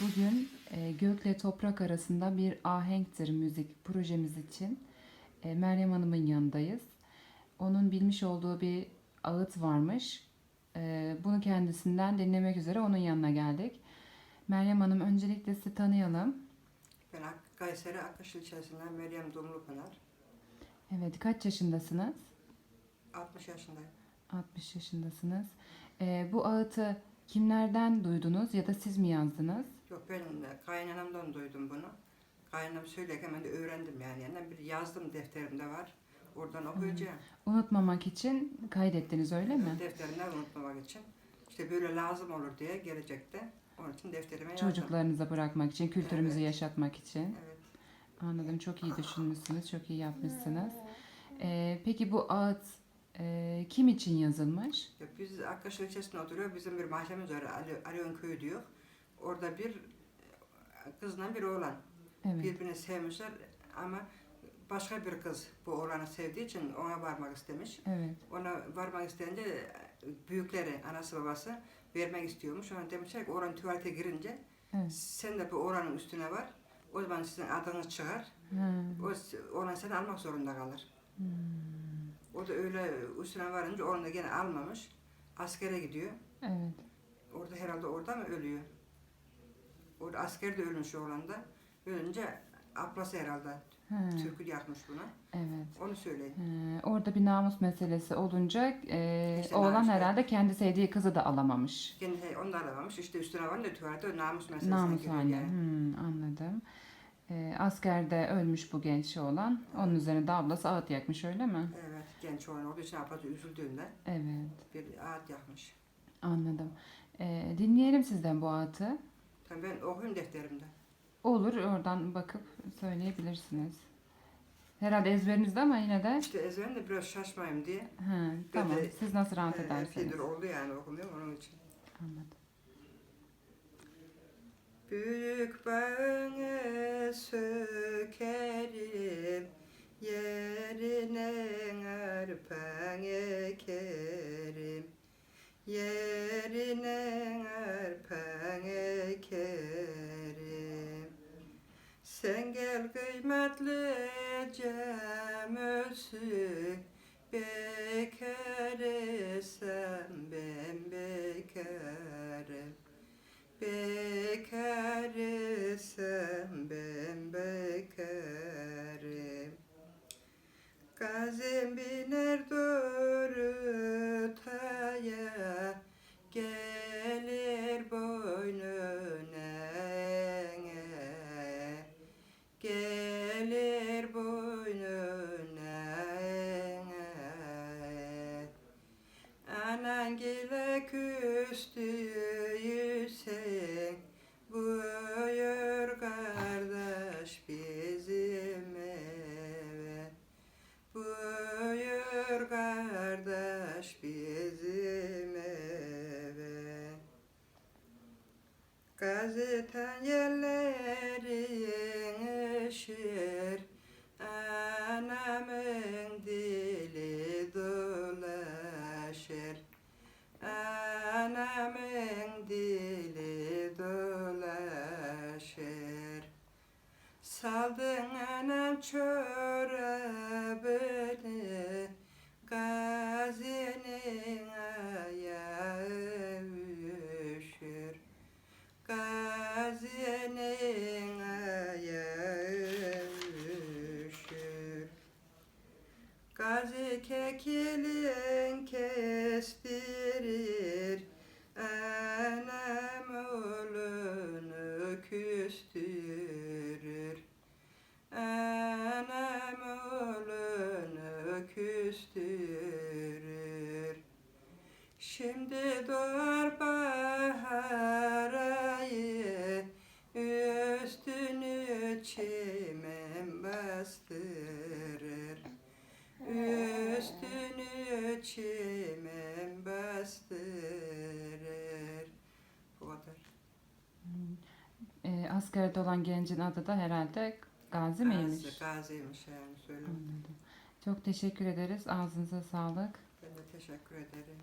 Bugün e, gökle toprak arasında bir ahenktir müzik projemiz için e, Meryem Hanım'ın yanındayız. Onun bilmiş olduğu bir ağıt varmış. E, bunu kendisinden dinlemek üzere onun yanına geldik. Meryem Hanım öncelikle sizi tanıyalım. Ben Kayseri Akkaş ilçesinden Meryem Dumlupınar. Evet kaç yaşındasınız? 60 yaşındayım. 60 yaşındasınız. E, bu ağıtı kimlerden duydunuz ya da siz mi yazdınız? Yok ben kaynanamdan duydum bunu. Kaynanam söylerken ben de öğrendim yani. yani bir yazdım defterimde var. Oradan okuyacağım. Unutmamak için kaydettiniz öyle mi? Defterimden unutmamak için. İşte böyle lazım olur diye gelecekte. Onun için defterime yazdım. Çocuklarınıza bırakmak için, kültürümüzü Evet. yaşatmak için. Evet. Anladım. Çok iyi düşünmüşsünüz. Çok iyi yapmışsınız. Ee, peki bu ağıt e, kim için yazılmış? Ya biz Akkaş ilçesinde oturuyor. Bizim bir mahallemiz var. Ali, Aliyon Köyü diyor. Orada bir kızla bir oğlan. Evet. birbirini sevmişler ama başka bir kız bu oğlanı sevdiği için ona varmak istemiş. Evet. Ona varmak isteyince büyükleri, anası babası vermek istiyormuş. Ona demişler ki oğlan tuvalete girince Evet. sen de bu oğlanın üstüne var. O zaman sizin adınız çıkar. Ha. O oğlan seni almak zorunda kalır. Hmm. O da öyle üstüne varınca oğlan da gene almamış. Askere gidiyor. Evet. Orada herhalde orada mı ölüyor? Orada asker de ölmüş oğlan da. Ölünce ablası herhalde Ha. türkü yakmış buna. Evet. Onu söyleyin. Ee, orada bir namus meselesi olunca e, İşte oğlan namus- herhalde kendi sevdiği kızı da alamamış. Kendi onu da aramamış. İşte üstüne var da tuvalete namus meselesine Namus giriyor haline. yani. Hmm, anladım. Ee, askerde ölmüş bu genç oğlan. Onun üzerine de ablası ağıt yakmış öyle mi? Evet, genç olan olduğu için ablası üzüldüğünde Evet. bir ağıt yakmış. Anladım. Ee, dinleyelim sizden bu ağıtı. Tabii ben okuyayım defterimde. Olur oradan bakıp söyleyebilirsiniz. Herhalde ezberinizde ama yine de. İşte ezberim de biraz şaşmayayım diye. Ha, tamam. de- Siz nasıl rahat e, ederseniz. epeydir oldu yani okumuyorum onun için. Anladım. Büyük bağını sökerim, cem ölsün, bekar isem ben bekarım. Bekar kardeş bizim eve. Gazeten yerlerin ışır Anamın dili dolaşır Anamın dili dolaşır Saldın anam çorabını diyene Askerde olan gencin adı da herhalde Gazi miymiş? Gazi, gaziymiş yani söyle. Anladım. Çok teşekkür ederiz. Ağzınıza sağlık. Ben de teşekkür ederim.